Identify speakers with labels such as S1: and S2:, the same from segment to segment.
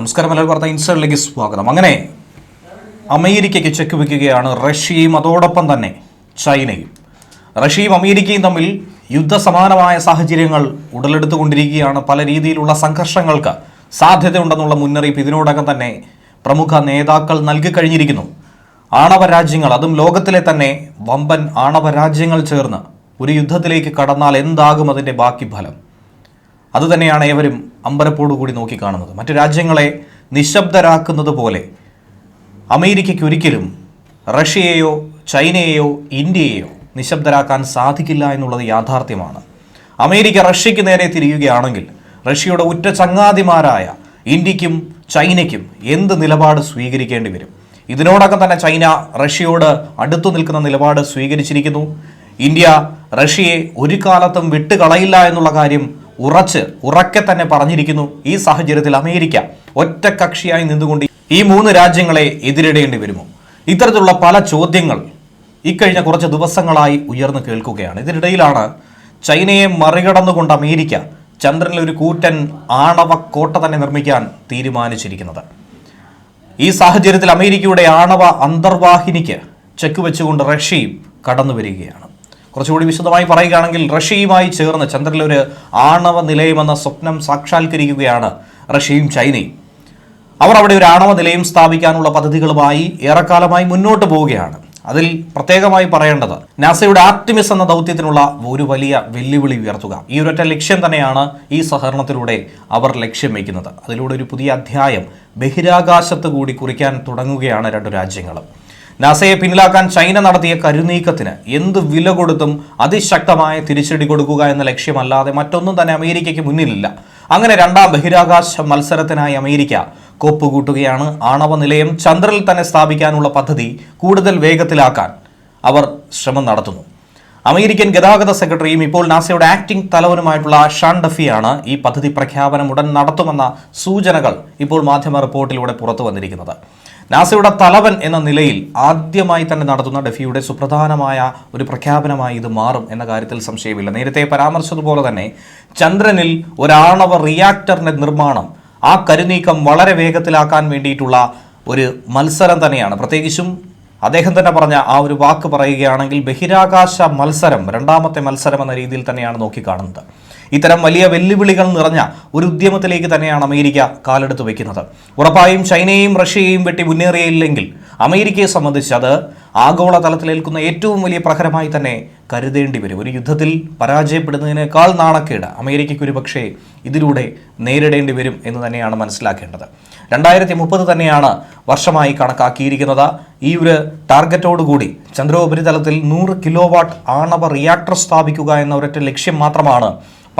S1: നമസ്കാരം എല്ലാവരും പറഞ്ഞ ഇൻസൈഡിലേക്ക് സ്വാഗതം. അങ്ങനെ അമേരിക്കയ്ക്ക് ചെക്ക് വയ്ക്കുകയാണ് റഷ്യയും അതോടൊപ്പം തന്നെ ചൈനയും. റഷ്യയും അമേരിക്കയും തമ്മിൽ യുദ്ധസമാനമായ സാഹചര്യങ്ങൾ ഉടലെടുത്തുകൊണ്ടിരിക്കുകയാണ്. പല രീതിയിലുള്ള സംഘർഷങ്ങൾക്ക് സാധ്യതയുണ്ടെന്നുള്ള മുന്നറിയിപ്പ് ഇതിനോടകം തന്നെ പ്രമുഖ നേതാക്കൾ നൽകി കഴിഞ്ഞിരിക്കുന്നു. ആണവ രാജ്യങ്ങൾ അതും ലോകത്തിലെ തന്നെ വമ്പൻ ആണവ രാജ്യങ്ങൾ ചേർന്ന് ഒരു യുദ്ധത്തിലേക്ക് കടന്നാൽ എന്താകും അതിന്റെ ബാക്കി ഫലം? അതുതന്നെയാണ് ഏവരും അമ്പരപ്പോടുകൂടി നോക്കിക്കാണുന്നത് മറ്റു രാജ്യങ്ങളെ നിശബ്ദരാക്കുന്നത് പോലെ അമേരിക്കയ്ക്ക് ഒരിക്കലും റഷ്യയെയോ ചൈനയെയോ ഇന്ത്യയെയോ നിശബ്ദരാക്കാൻ സാധിക്കില്ല എന്നുള്ളത് യാഥാർത്ഥ്യമാണ്. അമേരിക്ക റഷ്യയ്ക്ക് നേരെ തിരിയുകയാണെങ്കിൽ റഷ്യയുടെ ഉറ്റ ചങ്ങാതിമാരായ ഇന്ത്യക്കും ചൈനയ്ക്കും എന്ത് നിലപാട് സ്വീകരിക്കേണ്ടി വരും? ഇതിനോടകം തന്നെ ചൈന റഷ്യയോട് അടുത്തു നിൽക്കുന്ന നിലപാട് സ്വീകരിച്ചിരിക്കുന്നു. ഇന്ത്യ റഷ്യയെ ഒരു കാലത്തും വിട്ടുകളയില്ല എന്നുള്ള കാര്യം ഉറച്ച് ഉറക്കെ തന്നെ പറഞ്ഞിരിക്കുന്നു ഈ സാഹചര്യത്തിൽ അമേരിക്ക ഒറ്റക്കക്ഷിയായി നിന്നുകൊണ്ട് ഈ മൂന്ന് രാജ്യങ്ങളെ എതിരിടേണ്ടി വരുമോ? ഇത്തരത്തിലുള്ള പല ചോദ്യങ്ങൾ ഇക്കഴിഞ്ഞ കുറച്ച് ദിവസങ്ങളായി ഉയർന്നു കേൾക്കുകയാണ്. ഇതിനിടയിലാണ് ചൈനയെ മറികടന്നുകൊണ്ട് അമേരിക്ക ചന്ദ്രനിൽ ഒരു കൂറ്റൻ ആണവ കോട്ട തന്നെ നിർമ്മിക്കാൻ തീരുമാനിച്ചിരിക്കുന്നത്. ഈ സാഹചര്യത്തിൽ അമേരിക്കയുടെ ആണവ അന്തർവാഹിനിക്ക് ചെക്ക് വെച്ചുകൊണ്ട് റഷ്യയും കടന്നു വരികയാണ് കുറച്ചുകൂടി വിശദമായി പറയുകയാണെങ്കിൽ റഷ്യയുമായി ചേർന്ന് ചന്ദ്രനിലൊരു ആണവ നിലയമെന്ന സ്വപ്നം സാക്ഷാത്കരിക്കുകയാണ് റഷ്യയും ചൈനയും. അവർ അവിടെ ഒരു ആണവ നിലയം സ്ഥാപിക്കാനുള്ള പദ്ധതികളുമായി ഏറെക്കാലമായി മുന്നോട്ട് പോവുകയാണ്. അതിൽ പ്രത്യേകമായി പറയേണ്ടത് നാസയുടെ ആർട്ടിമിസ് എന്ന ദൗത്യത്തിനുള്ള ഒരു വലിയ വെല്ലുവിളി ഉയർത്തുക. ഈ ഒരൊറ്റ ലക്ഷ്യം തന്നെയാണ് ഈ സഹകരണത്തിലൂടെ അവർ ലക്ഷ്യം വയ്ക്കുന്നത്. അതിലൂടെ ഒരു പുതിയ അധ്യായം ബഹിരാകാശത്ത് കൂടി കുറിക്കാൻ തുടങ്ങുകയാണ് രണ്ടു രാജ്യങ്ങളും. നാസയെ പിന്നിലാക്കാൻ ചൈന നടത്തിയ കരുനീക്കത്തിന് എന്ത് വില കൊടുത്തും അതിശക്തമായ തിരിച്ചടി കൊടുക്കുക എന്ന ലക്ഷ്യമല്ലാതെ മറ്റൊന്നും തന്നെ അമേരിക്കയ്ക്ക് മുന്നിലില്ല. അങ്ങനെ രണ്ടാം ബഹിരാകാശ മത്സരത്തിനായി അമേരിക്ക കൊപ്പുകൂട്ടുകയാണ്. ആണവ നിലയം ചന്ദ്രനിൽ തന്നെ സ്ഥാപിക്കാനുള്ള പദ്ധതി കൂടുതൽ വേഗത്തിലാക്കാൻ അവർ ശ്രമം നടത്തുന്നു. അമേരിക്കൻ ഗതാഗത സെക്രട്ടറിയും ഇപ്പോൾ നാസയുടെ ആക്ടിംഗ് തലവനുമായിട്ടുള്ള ഷാൻ ഡഫിയാണ് ഈ പദ്ധതി പ്രഖ്യാപനം ഉടൻ നടത്തുമെന്ന സൂചനകൾ ഇപ്പോൾ മാധ്യമ റിപ്പോർട്ടിലൂടെ പുറത്തു വന്നിരിക്കുന്നത്. നാസയുടെ തലവൻ എന്ന നിലയിൽ ആദ്യമായി തന്നെ നടത്തുന്ന ഡെഫിയുടെ സുപ്രധാനമായ ഒരു പ്രഖ്യാപനമായി ഇത് മാറും എന്ന കാര്യത്തിൽ സംശയമില്ല. നേരത്തെ പരാമർശിച്ചതുപോലെ തന്നെ ചന്ദ്രനിൽ ഒരാണവ റിയാക്ടറിന്റെ നിർമ്മാണം ആ കരുനീക്കം വളരെ വേഗത്തിലാക്കാൻ വേണ്ടിയിട്ടുള്ള ഒരു മത്സരം തന്നെയാണ്. പ്രത്യേകിച്ചും അദ്ദേഹം തന്നെ പറഞ്ഞ ആ ഒരു വാക്ക് പറയുകയാണെങ്കിൽ ബഹിരാകാശ മത്സരം രണ്ടാമത്തെ മത്സരം എന്ന രീതിയിൽ തന്നെയാണ് നോക്കിക്കാണുന്നത്. ഇത്തരം വലിയ വെല്ലുവിളികൾ നിറഞ്ഞ ഒരു ഉദ്യമത്തിലേക്ക് തന്നെയാണ് അമേരിക്ക കാലെടുത്തു വയ്ക്കുന്നത്. ഉറപ്പായും ചൈനയെയും റഷ്യയെയും വെട്ടി മുന്നേറിയില്ലെങ്കിൽ അമേരിക്കയെ സംബന്ധിച്ച് അത് ആഗോള തലത്തിലേൽക്കുന്ന ഏറ്റവും വലിയ പ്രഹരമായി തന്നെ കരുതേണ്ടി വരും. ഒരു യുദ്ധത്തിൽ പരാജയപ്പെടുന്നതിനേക്കാൾ നാണക്കേട് അമേരിക്കയ്ക്ക് ഒരു പക്ഷേ ഇതിലൂടെ നേരിടേണ്ടി വരും എന്ന് തന്നെയാണ് മനസ്സിലാക്കേണ്ടത്. രണ്ടായിരത്തി മുപ്പത് തന്നെയാണ് വർഷമായി കണക്കാക്കിയിരിക്കുന്നത്. ഈ ഒരു ടാർഗറ്റോടുകൂടി ചന്ദ്രോപരിതലത്തിൽ നൂറ് കിലോ വാട്ട് ആണവ റിയാക്ടർ സ്ഥാപിക്കുക എന്ന ഒരൊറ്റ ലക്ഷ്യം മാത്രമാണ്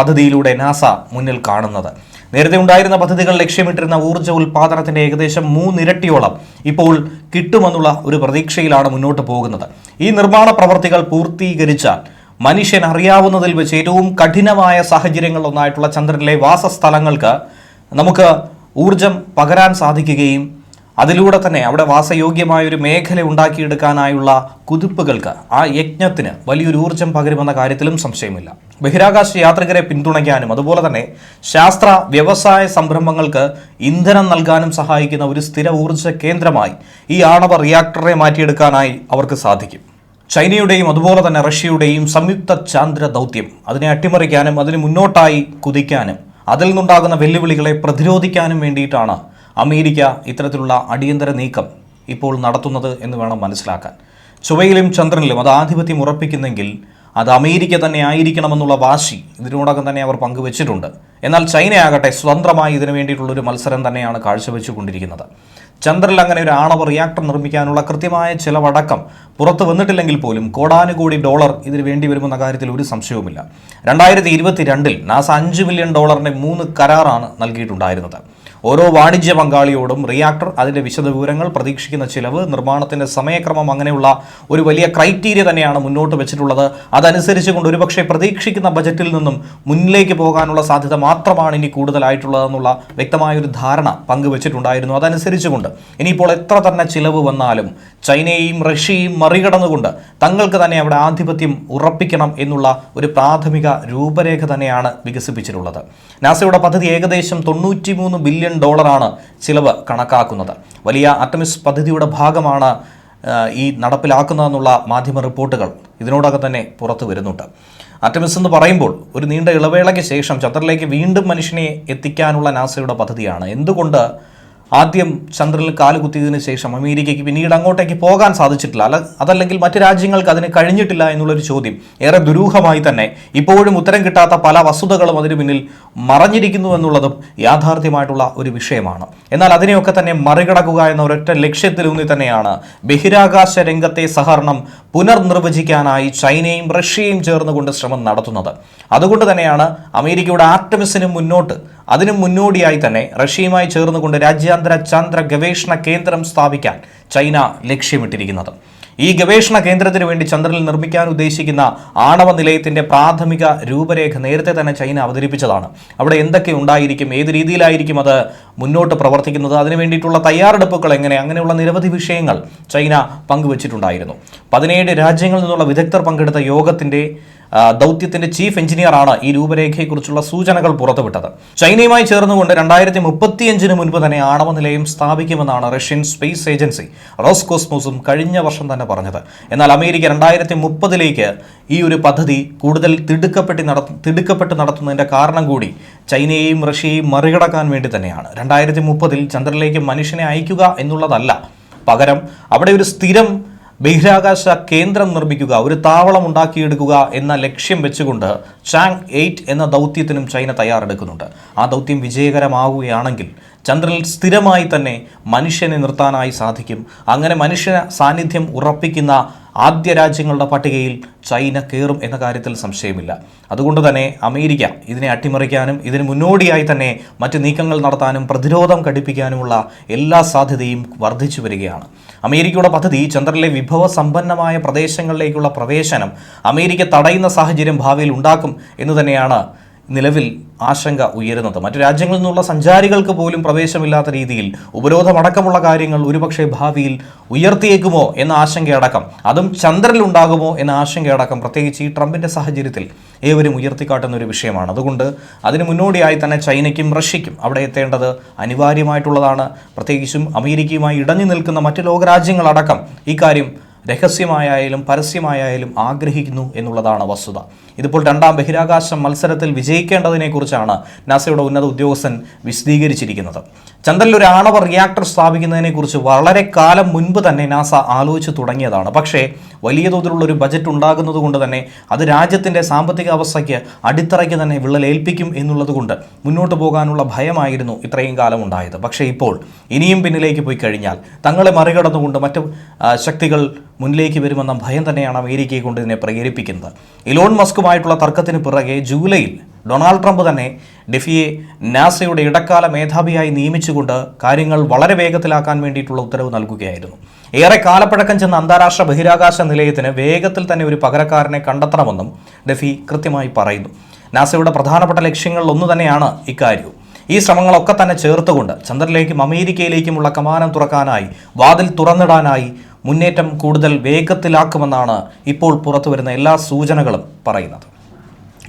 S1: പദ്ധതിയിലൂടെ നാസ മുന്നിൽ കാണുന്നത്. നേരത്തെ ഉണ്ടായിരുന്ന പദ്ധതികൾ ലക്ഷ്യമിട്ടിരുന്ന ഊർജ ഉൽപാദനത്തിന്റെ ഏകദേശം മൂന്നിരട്ടിയോളം ഇപ്പോൾ കിട്ടുമെന്നുള്ള ഒരു പ്രതീക്ഷയിലാണ് മുന്നോട്ട് പോകുന്നത്. ഈ നിർമ്മാണ പ്രവർത്തികൾ പൂർത്തീകരിച്ചാൽ മനുഷ്യൻ അറിയാവുന്നതിൽ വെച്ച് ഏറ്റവും കഠിനമായ സാഹചര്യങ്ങളിലൊന്നായിട്ടുള്ള ചന്ദ്രനിലെ വാസസ്ഥലങ്ങൾക്ക് നമുക്ക് ഊർജം പകരാൻ സാധിക്കുകയും അതിലൂടെ തന്നെ അവിടെ വാസയോഗ്യമായ ഒരു മേഖല ഉണ്ടാക്കിയെടുക്കാനായുള്ള കുതിപ്പുകൾക്ക് ആ യജ്ഞത്തിന് വലിയൊരു ഊർജം പകരുമെന്ന കാര്യത്തിലും സംശയമില്ല. ബഹിരാകാശ യാത്രികരെ പിന്തുണയ്ക്കാനും അതുപോലെ തന്നെ ശാസ്ത്ര വ്യവസായ സംരംഭങ്ങൾക്ക് ഇന്ധനം നൽകാനും സഹായിക്കുന്ന ഒരു സ്ഥിര ഊർജ കേന്ദ്രമായി ഈ ആണവ റിയാക്ടറെ മാറ്റിയെടുക്കാനായി അവർക്ക് സാധിക്കും. ചൈനയുടെയും അതുപോലെ തന്നെ റഷ്യയുടെയും സംയുക്ത ചാന്ദ്ര ദൗത്യം അതിനെ അട്ടിമറിക്കാനും അതിന് മുന്നോട്ടായി കുതിക്കാനും അതിൽ നിന്നുണ്ടാകുന്ന വെല്ലുവിളികളെ പ്രതിരോധിക്കാനും വേണ്ടിയിട്ടാണ് അമേരിക്ക ഇത്തരത്തിലുള്ള അടിയന്തര നീക്കം ഇപ്പോൾ നടത്തുന്നത് എന്ന് വേണം മനസ്സിലാക്കാൻ. ചുവയിലും ചന്ദ്രനിലും അത് ആധിപത്യം ഉറപ്പിക്കുന്നെങ്കിൽ അത് അമേരിക്ക തന്നെ ആയിരിക്കണമെന്നുള്ള വാശി ഇതിനോടകം തന്നെ അവർ പങ്കുവച്ചിട്ടുണ്ട്. എന്നാൽ ചൈനയാകട്ടെ സ്വതന്ത്രമായി ഇതിനു വേണ്ടിയിട്ടുള്ളൊരു മത്സരം തന്നെയാണ് കാഴ്ചവെച്ചുകൊണ്ടിരിക്കുന്നത്. ചന്ദ്രനിൽ അങ്ങനെ ഒരു ആണവ റിയാക്ടർ നിർമ്മിക്കാനുള്ള കൃത്യമായ ചിലവടക്കം പുറത്തു വന്നിട്ടില്ലെങ്കിൽ പോലും കോടാനുകോടി ഡോളർ ഇതിന് വേണ്ടി വരുമെന്ന കാര്യത്തിൽ ഒരു സംശയവുമില്ല. രണ്ടായിരത്തി ഇരുപത്തിരണ്ടിൽ നാസ അഞ്ച് മില്യൺ ഡോളറിന്റെ മൂന്ന് കരാറാണ് നൽകിയിട്ടുണ്ടായിരുന്നത്. ഓരോ വാണിജ്യ പങ്കാളിയോടും റിയാക്ടർ അതിന്റെ വിശദവിവരങ്ങൾ പ്രതീക്ഷിക്കുന്ന ചിലവ് നിർമ്മാണത്തിന്റെ സമയക്രമം അങ്ങനെയുള്ള ഒരു വലിയ ക്രൈറ്റീരിയ തന്നെയാണ് മുന്നോട്ട് വെച്ചിട്ടുള്ളത്. അതനുസരിച്ച് കൊണ്ട് ഒരുപക്ഷെ പ്രതീക്ഷിക്കുന്ന ബജറ്റിൽ നിന്നും മുന്നിലേക്ക് പോകാനുള്ള സാധ്യത മാത്രമാണ് ഇനി കൂടുതലായിട്ടുള്ളതെന്നുള്ള വ്യക്തമായ ഒരു ധാരണ പങ്കുവച്ചിട്ടുണ്ടായിരുന്നു. അതനുസരിച്ചുകൊണ്ട് ഇനിയിപ്പോൾ എത്ര തന്നെ ചിലവ് വന്നാലും ചൈനയെയും റഷ്യയും മറികടന്നുകൊണ്ട് തങ്ങൾക്ക് തന്നെ അവിടെ ആധിപത്യം ഉറപ്പിക്കണം എന്നുള്ള ഒരു പ്രാഥമിക രൂപരേഖ തന്നെയാണ് വികസിപ്പിച്ചിട്ടുള്ളത്. നാസയുടെ പദ്ധതി ഏകദേശം തൊണ്ണൂറ്റിമൂന്ന് ബില്യൺ ഡോളറാണ് ചിലവ് കണക്കാക്കുന്നത്. വലിയ അറ്റമിസ് പദ്ധതിയുടെ ഭാഗമാണ് ഈ നടപ്പിലാക്കുന്നതെന്നുള്ള മാധ്യമ റിപ്പോർട്ടുകൾ ഇതിനോടകം തന്നെ പുറത്തു വരുന്നുണ്ട്. അറ്റമിസ് എന്ന് പറയുമ്പോൾ ഒരു നീണ്ട ഇളവേളയ്ക്ക് ശേഷം ചന്ദ്രനിലേക്ക് വീണ്ടും മനുഷ്യനെ എത്തിക്കാനുള്ള നാസയുടെ പദ്ധതിയാണ്. എന്തുകൊണ്ട് ആദ്യം ചന്ദ്രനിൽ കാലുകുത്തിയതിനു ശേഷം അമേരിക്കയ്ക്ക് പിന്നീട് അങ്ങോട്ടേക്ക് പോകാൻ സാധിച്ചിട്ടില്ല. അല്ല അതല്ലെങ്കിൽ മറ്റ് രാജ്യങ്ങൾക്ക് അതിന് കഴിഞ്ഞിട്ടില്ല എന്നുള്ളൊരു ചോദ്യം. ഏറെ ദുരൂഹമായി തന്നെ. ഇപ്പോഴും ഉത്തരം കിട്ടാത്ത പല വസ്തുതകളും അതിന് പിന്നിൽ മറഞ്ഞിരിക്കുന്നു എന്നുള്ളതും യാഥാർത്ഥ്യമായിട്ടുള്ള ഒരു വിഷയമാണ്. എന്നാൽ അതിനെയൊക്കെ തന്നെ മറികടക്കുക എന്ന ഒരൊറ്റ ലക്ഷ്യത്തിലൂന്നി തന്നെയാണ് ബഹിരാകാശ രംഗത്തെ സഹകരണം പുനർനിർവചിക്കാനായി ചൈനയും റഷ്യയും ചേർന്നുകൊണ്ട് ശ്രമം നടത്തുന്നത്. അതുകൊണ്ട് തന്നെയാണ് അമേരിക്കയുടെ ആറ്റമിസിന് മുന്നോട്ട് അതിനു മുന്നോടിയായി തന്നെ റഷ്യയുമായി ചേർന്നുകൊണ്ട് രാജ്യാന്തര ചന്ദ്ര ഗവേഷണ കേന്ദ്രം സ്ഥാപിക്കാൻ ചൈന ലക്ഷ്യമിട്ടിരിക്കുന്നത്. ഈ ഗവേഷണ കേന്ദ്രത്തിന് വേണ്ടി ചന്ദ്രനിൽ നിർമ്മിക്കാൻ ഉദ്ദേശിക്കുന്ന ആണവ നിലയത്തിന്റെ പ്രാഥമിക രൂപരേഖ നേരത്തെ തന്നെ ചൈന അവതരിപ്പിച്ചതാണ്. അവിടെ എന്തൊക്കെ ഉണ്ടായിരിക്കും ഏത് രീതിയിലായിരിക്കും അത് മുന്നോട്ട് പ്രവർത്തിക്കുന്നത് അതിനു വേണ്ടിയിട്ടുള്ള തയ്യാറെടുപ്പുകൾ എങ്ങനെ അങ്ങനെയുള്ള നിരവധി വിഷയങ്ങൾ ചൈന പങ്കുവച്ചിട്ടുണ്ടായിരുന്നു. പതിനേഴ് രാജ്യങ്ങളിൽ നിന്നുള്ള വിദഗ്ധർ പങ്കെടുത്ത യോഗത്തിന്റെ ദൗത്യത്തിന്റെ ചീഫ് എഞ്ചിനീയറാണ് ഈ രൂപരേഖയെക്കുറിച്ചുള്ള സൂചനകൾ പുറത്തുവിട്ടത്. ചൈനയുമായി ചേർന്നുകൊണ്ട് രണ്ടായിരത്തി മുപ്പത്തിയഞ്ചിന് മുൻപ് തന്നെ ആണവ നിലയം സ്ഥാപിക്കുമെന്നാണ് റഷ്യൻ സ്പേസ് ഏജൻസി റോസ്കോസ്മോസും കഴിഞ്ഞ വർഷം തന്നെ പറഞ്ഞത്. എന്നാൽ അമേരിക്ക രണ്ടായിരത്തി മുപ്പതിലേക്ക് ഈ ഒരു പദ്ധതി കൂടുതൽ തിടുക്കപ്പെട്ടി നട തിടുക്കപ്പെട്ട് നടത്തുന്നതിന്റെ കാരണം കൂടി ചൈനയെയും റഷ്യയെയും മറികടക്കാൻ വേണ്ടി തന്നെയാണ്. രണ്ടായിരത്തി മുപ്പതിൽ ചന്ദ്രനിലേക്ക് മനുഷ്യനെ അയക്കുക എന്നുള്ളതല്ല. പകരം അവിടെ ഒരു സ്ഥിരം ബഹിരാകാശ കേന്ദ്രം നിർമ്മിക്കുക ഒരു താവളം ഉണ്ടാക്കിയെടുക്കുക എന്ന ലക്ഷ്യം വെച്ചുകൊണ്ട് ചാങ് എയ്റ്റ് എന്ന ദൗത്യത്തിനും ചൈന തയ്യാറെടുക്കുന്നുണ്ട്. ആ ദൗത്യം വിജയകരമാവുകയാണെങ്കിൽ ചന്ദ്രനിൽ സ്ഥിരമായി തന്നെ മനുഷ്യനെ നിർത്താനായി സാധിക്കും. അങ്ങനെ മനുഷ്യ സാന്നിധ്യം ഉറപ്പിക്കുന്ന ആദ്യ രാജ്യങ്ങളുടെ പട്ടികയിൽ ചൈന കയറും എന്ന കാര്യത്തിൽ സംശയമില്ല. അതുകൊണ്ട് തന്നെ അമേരിക്ക ഇതിനെ അട്ടിമറിക്കാനും ഇതിന് മുന്നോടിയായി തന്നെ മറ്റ് നീക്കങ്ങൾ നടത്താനും പ്രതിരോധം ഘടിപ്പിക്കാനുമുള്ള എല്ലാ സാധ്യതയും വർദ്ധിച്ചു വരികയാണ്. അമേരിക്കയുടെ പദ്ധതി ചന്ദ്രനിലെ വിഭവ സമ്പന്നമായ പ്രദേശങ്ങളിലേക്കുള്ള പ്രവേശനം അമേരിക്ക തടയുന്ന സാഹചര്യം ഭാവിയിൽ ഉണ്ടാക്കും എന്ന് തന്നെയാണ് നിലവിൽ ആശങ്ക ഉയരുന്നത്. മറ്റു രാജ്യങ്ങളിൽ നിന്നുള്ള സഞ്ചാരികൾക്ക് പോലും പ്രവേശമില്ലാത്ത രീതിയിൽ ഉപരോധമടക്കമുള്ള കാര്യങ്ങൾ ഒരുപക്ഷെ ഭാവിയിൽ ഉയർത്തിയേക്കുമോ എന്ന ആശങ്കയടക്കം അതും ചന്ദ്രനിൽ ഉണ്ടാകുമോ എന്ന ആശങ്കയടക്കം പ്രത്യേകിച്ച് ഈ ട്രംപിന്റെ സാഹചര്യത്തിൽ ഏവരും ഉയർത്തിക്കാട്ടുന്ന ഒരു വിഷയമാണ്. അതുകൊണ്ട് അതിന് മുന്നോടിയായി തന്നെ ചൈനയ്ക്കും റഷ്യയ്ക്കും അവിടെ എത്തേണ്ടത് അനിവാര്യമായിട്ടുള്ളതാണ്. പ്രത്യേകിച്ചും അമേരിക്കയുമായി ഇടഞ്ഞു നിൽക്കുന്ന മറ്റ് ലോകരാജ്യങ്ങളടക്കം ഇക്കാര്യം രഹസ്യമായാലും പരസ്യമായാലും ആഗ്രഹിക്കുന്നു എന്നുള്ളതാണ് വസ്തുത. ഇതിപ്പോൾ രണ്ടാം ബഹിരാകാശ മത്സരത്തിൽ വിജയിക്കേണ്ടതിനെക്കുറിച്ചാണ് നാസയുടെ ഉന്നത ഉദ്യോഗസ്ഥൻ വിശദീകരിച്ചിരിക്കുന്നത്. ചന്ദ്രനിൽ ഒരു ആണവ റിയാക്ടർ സ്ഥാപിക്കുന്നതിനെക്കുറിച്ച് വളരെ കാലം മുൻപ് തന്നെ നാസ ആലോചിച്ചു തുടങ്ങിയതാണ്. പക്ഷേ വലിയ തോതിലുള്ള ഒരു ബജറ്റ് ഉണ്ടാകുന്നത് കൊണ്ട് തന്നെ അത് രാജ്യത്തിന്റെ സാമ്പത്തിക അവസ്ഥയ്ക്ക് അടിത്തറയ്ക്ക് തന്നെ വിള്ളലേൽപ്പിക്കും എന്നുള്ളത് കൊണ്ട് മുന്നോട്ട് പോകാനുള്ള ഭയമായിരുന്നു ഇത്രയും കാലം ഉണ്ടായത്. പക്ഷേ ഇപ്പോൾ ഇനിയും പിന്നിലേക്ക് പോയി കഴിഞ്ഞാൽ തങ്ങളെ മറികടന്നുകൊണ്ട് മറ്റു ശക്തികൾ മുന്നിലേക്ക് വരുമെന്ന ഭയം തന്നെയാണ് അമേരിക്കയെ കൊണ്ട് ഇതിനെ പ്രേരിപ്പിക്കുന്നത്. ഇലോൺ മസ്കുമായിട്ടുള്ള തർക്കത്തിന് പിറകെ ജൂലൈയിൽ ഡൊണാൾഡ് ട്രംപ് തന്നെ ഡെഫിയെ നാസയുടെ ഇടക്കാല മേധാവിയായി നിയമിച്ചുകൊണ്ട് കാര്യങ്ങൾ വളരെ വേഗത്തിലാക്കാൻ വേണ്ടിയിട്ടുള്ള ഉത്തരവ് നൽകുകയായിരുന്നു. ഏറെ കാലപ്പഴക്കം ചെന്ന അന്താരാഷ്ട്ര ബഹിരാകാശ നിലയത്തിന് വേഗത്തിൽ തന്നെ ഒരു പകരക്കാരനെ കണ്ടെത്തണമെന്നും ഡെഫി കൃത്യമായി പറയുന്നു. നാസയുടെ പ്രധാനപ്പെട്ട ലക്ഷ്യങ്ങളിൽ ഒന്ന് തന്നെയാണ് ഇക്കാര്യവും ഈ ശ്രമങ്ങളൊക്കെ തന്നെ ചേർത്തുകൊണ്ട് ചന്ദ്രനിലേക്കും അമേരിക്കയിലേക്കുമുള്ള കമാനം തുറക്കാനായി വാതിൽ തുറന്നിടാനായി മുന്നേറ്റം കൂടുതൽ വേഗത്തിലാക്കുമെന്നാണ് ഇപ്പോൾ പുറത്തുവരുന്ന എല്ലാ സൂചനകളും പറയുന്നത്.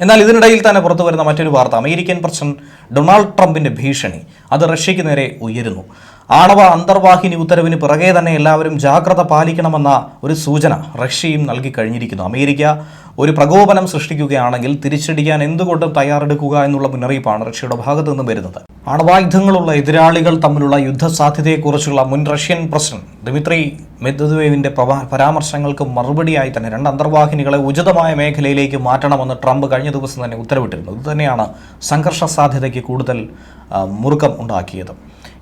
S1: എന്നാൽ ഇതിനിടയിൽ തന്നെ പുറത്തു വരുന്ന മറ്റൊരു വാർത്ത. അമേരിക്കൻ പ്രസിഡന്റ് ഡൊണാൾഡ് ട്രംപിന്റെ ഭീഷണി. അത് റഷ്യയ്ക്ക് നേരെ ഉയരുന്നു. ആണവ അന്തർവാഹിനി ഉത്തരവിന് പിറകെ തന്നെ എല്ലാവരും ജാഗ്രത പാലിക്കണമെന്ന ഒരു സൂചന റഷ്യയും നൽകി കഴിഞ്ഞിരിക്കുന്നു. അമേരിക്ക ഒരു പ്രകോപനം സൃഷ്ടിക്കുകയാണെങ്കിൽ തിരിച്ചടിക്കാൻ എന്തുകൊണ്ടും തയ്യാറെടുക്കുക എന്നുള്ള മുന്നറിയിപ്പാണ് റഷ്യയുടെ ഭാഗത്തു നിന്നും വരുന്നത്. ആണവായുധങ്ങളുള്ള എതിരാളികൾ തമ്മിലുള്ള യുദ്ധസാധ്യതയെക്കുറിച്ചുള്ള മുൻ റഷ്യൻ പ്രസിഡന്റ് ദിമിത്രി മെദ്വേവിന്റെ പരാമർശങ്ങൾക്ക് മറുപടിയായി തന്നെ രണ്ട് അന്തർവാഹിനികളെ ഉചിതമായ മേഖലയിലേക്ക് മാറ്റണമെന്ന് ട്രംപ് കഴിഞ്ഞ ദിവസം തന്നെ ഉത്തരവിട്ടിരുന്നു. ഇതുതന്നെയാണ് സംഘർഷ സാധ്യതയ്ക്ക് കൂടുതൽ മുറുക്കം ഉണ്ടാക്കിയത്.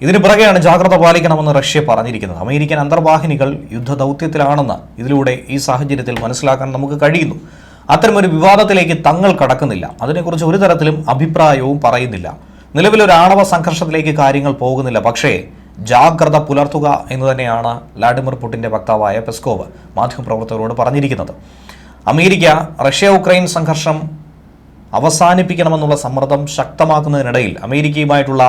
S1: ഇതിന് പിറകെയാണ് ജാഗ്രത പാലിക്കണമെന്ന് റഷ്യ പറഞ്ഞിരിക്കുന്നത്. അമേരിക്കൻ അന്തർവാഹിനികൾ യുദ്ധദൗത്യത്തിലാണെന്ന് ഇതിലൂടെ ഈ സാഹചര്യത്തിൽ മനസ്സിലാക്കാൻ നമുക്ക് കഴിയുന്നു. അത്തരമൊരു വിവാദത്തിലേക്ക് തങ്ങൾ കടക്കുന്നില്ല. അതിനെക്കുറിച്ച് ഒരു തരത്തിലും അഭിപ്രായവും പറയുന്നില്ല. നിലവിലൊരു ആണവ സംഘർഷത്തിലേക്ക് കാര്യങ്ങൾ പോകുന്നില്ല. പക്ഷേ ജാഗ്രത പുലർത്തുക എന്ന് തന്നെയാണ് വ്ലാഡിമിർ പുടിന്റെ വക്താവായ പെസ്കോവ് മാധ്യമപ്രവർത്തകരോട് പറഞ്ഞിരിക്കുന്നത്. അമേരിക്ക റഷ്യ ഉക്രൈൻ സംഘർഷം അവസാനിപ്പിക്കണമെന്നുള്ള സമ്മർദ്ദം ശക്തമാക്കുന്നതിനിടയിൽ അമേരിക്കയുമായിട്ടുള്ള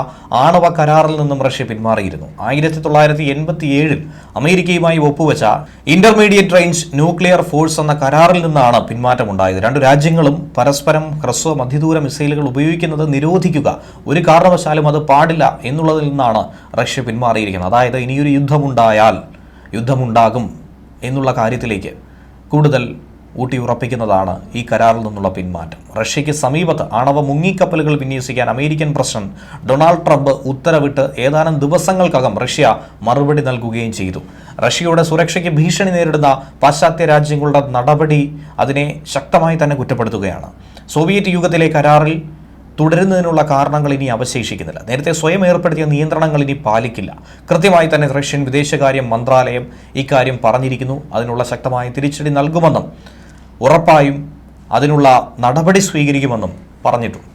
S1: ആണവ കരാറിൽ നിന്നും റഷ്യ പിന്മാറിയിരുന്നു. ആയിരത്തി തൊള്ളായിരത്തി എൺപത്തി ഏഴിൽ അമേരിക്കയുമായി ഒപ്പുവെച്ച ഇന്റർമീഡിയറ്റ് റേഞ്ച് ന്യൂക്ലിയർ ഫോഴ്സ് എന്ന കരാറിൽ നിന്നാണ് പിന്മാറ്റം പിന്മാറ്റമുണ്ടായത്. രണ്ടു രാജ്യങ്ങളും പരസ്പരം ഹ്രസ്വ മധ്യദൂര മിസൈലുകൾ ഉപയോഗിക്കുന്നത് നിരോധിക്കുക. ഒരു കാരണവശാലും അത് പാടില്ല എന്നുള്ളതിൽ നിന്നാണ് റഷ്യ പിന്മാറിയിരിക്കുന്നത്. അതായത് ഇനിയൊരു യുദ്ധമുണ്ടായാൽ യുദ്ധമുണ്ടാകും എന്നുള്ള കാര്യത്തിലേക്ക് കൂടുതൽ ഊട്ടിയുറപ്പിക്കുന്നതാണ് ഈ കരാറിൽ നിന്നുള്ള പിന്മാറ്റം. റഷ്യയ്ക്ക് സമീപത്ത് ആണവ മുങ്ങിക്കപ്പലുകൾ വിന്യസിക്കാൻ അമേരിക്കൻ പ്രസിഡന്റ് ഡൊണാൾഡ് ട്രംപ് ഉത്തരവിട്ട് ഏതാനും ദിവസങ്ങൾക്കകം റഷ്യ മറുപടി നൽകുകയും ചെയ്തു. റഷ്യയുടെ സുരക്ഷയ്ക്ക് ഭീഷണി നേരിടുന്ന പാശ്ചാത്യ രാജ്യങ്ങളുടെ നടപടി അതിനെ ശക്തമായി തന്നെ കുറ്റപ്പെടുത്തുകയാണ്. സോവിയറ്റ് യുഗത്തിലെ കരാറിൽ തുടരുന്നതിനുള്ള കാരണങ്ങൾ ഇനി അവശേഷിക്കുന്നില്ല. നേരത്തെ സ്വയം ഏർപ്പെടുത്തിയ നിയന്ത്രണങ്ങൾ ഇനി പാലിക്കില്ല. കൃത്യമായി തന്നെ റഷ്യൻ വിദേശകാര്യ മന്ത്രാലയം ഇക്കാര്യം പറഞ്ഞിരിക്കുന്നു. അതിനുള്ള ശക്തമായ തിരിച്ചടി നൽകുമെന്നും ഉറപ്പായും അതിനുള്ള നടപടി സ്വീകരിക്കുമെന്നും പറഞ്ഞിട്ടുണ്ട്.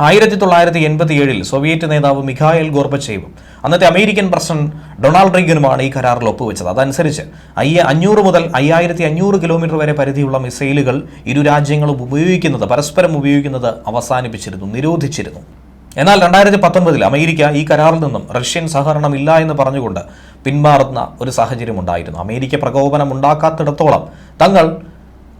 S1: ആയിരത്തി തൊള്ളായിരത്തി എൺപത്തി ഏഴിൽ സോവിയറ്റ് നേതാവ് മിഖായൽ ഗോർബച്ചേവും അന്നത്തെ അമേരിക്കൻ പ്രസിഡന്റ് ഡൊണാൾഡ് റീഗനുമാണ് ഈ കരാറിൽ ഒപ്പുവെച്ചത്. അതനുസരിച്ച് അയ്യ അഞ്ഞൂറ് മുതൽ അയ്യായിരത്തി അഞ്ഞൂറ് കിലോമീറ്റർ വരെ പരിധിയുള്ള മിസൈലുകൾ ഇരു രാജ്യങ്ങളും ഉപയോഗിക്കുന്നത് പരസ്പരം ഉപയോഗിക്കുന്നത് അവസാനിപ്പിച്ചിരുന്നു നിരോധിച്ചിരുന്നു. എന്നാൽ രണ്ടായിരത്തി പത്തൊൻപതിൽ അമേരിക്ക ഈ കരാറിൽ നിന്നും റഷ്യൻ സഹകരണം ഇല്ല എന്ന് പറഞ്ഞുകൊണ്ട് പിന്മാറുന്ന ഒരു സാഹചര്യമുണ്ടായിരുന്നു. അമേരിക്ക പ്രകോപനം ഉണ്ടാക്കാത്തിടത്തോളം തങ്ങൾ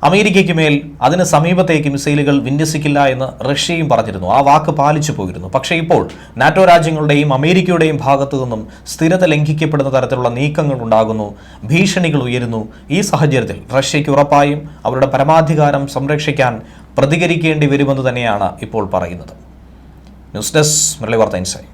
S1: അമേരിക്കയ്ക്ക് മേൽ അതിന് സമീപത്തേക്ക് മിസൈലുകൾ വിന്യസിക്കില്ല എന്ന് റഷ്യയും പറഞ്ഞിരുന്നു. ആ വാക്ക് പാലിച്ചു പോയിരുന്നു. പക്ഷേ ഇപ്പോൾ നാറ്റോ രാജ്യങ്ങളുടെയും അമേരിക്കയുടെയും ഭാഗത്തു നിന്നും സ്ഥിരത ലംഘിക്കപ്പെടുന്ന തരത്തിലുള്ള നീക്കങ്ങൾ ഉണ്ടാകുന്നു. ഭീഷണികൾ ഉയരുന്നു. ഈ സാഹചര്യത്തിൽ റഷ്യയ്ക്ക് ഉറപ്പായും അവരുടെ പരമാധികാരം സംരക്ഷിക്കാൻ പ്രതികരിക്കേണ്ടി വരുമെന്ന് തന്നെയാണ് ഇപ്പോൾ പറയുന്നത്. ന്യൂസ് ഡെസ്ക് മുരളി വാർത്ത ഇൻസൈറ്റ്